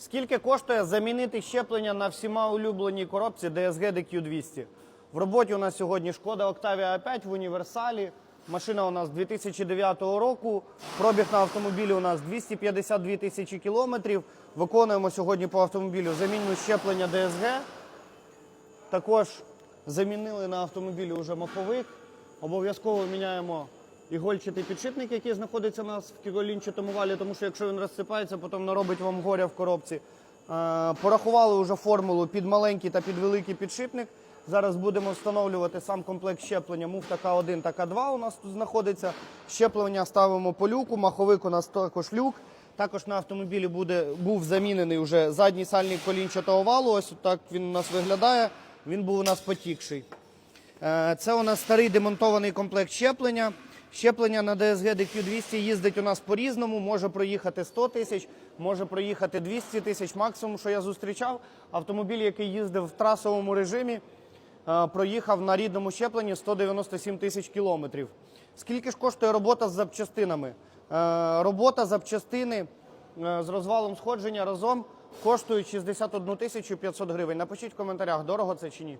Скільки коштує замінити щеплення на всіма улюбленій коробці DSG DQ200? В роботі у нас сьогодні шкода Octavia 5 в універсалі. Машина у нас 2009 року. Пробіг на автомобілі у нас 252 тисячі кілометрів. Виконуємо сьогодні по автомобілю заміну щеплення DSG. Також замінили на автомобілі вже маховик. Обов'язково міняємо ігольчатий підшипник, який знаходиться у нас в кіголінчатому валі, тому що якщо він розсипається, потім наробить вам горя в коробці. Е, Порахували вже формулу під маленький та під великий підшипник. Зараз будемо встановлювати сам комплект щеплення муфта К1 та К2 у нас тут знаходиться. Щеплення ставимо по люку, маховик у нас також люк. Також на автомобілі буде, був замінений вже задній сальник колінчатого валу. Ось так він у нас виглядає. Він був у нас потікший. Е, Це у нас старий демонтований комплект щеплення. Щеплення на DSG DQ200 їздить у нас по-різному. Може проїхати 100 тисяч, може проїхати 200 тисяч. Максимум, що я зустрічав, автомобіль, який їздив в трасовому режимі, е, проїхав на рідному щепленні 197 тисяч кілометрів. Скільки ж коштує робота з запчастинами? Е, Робота запчастини е, з розвалом сходження разом коштують 61 тисячу 500 гривень. Напишіть в коментарях, дорого це чи ні.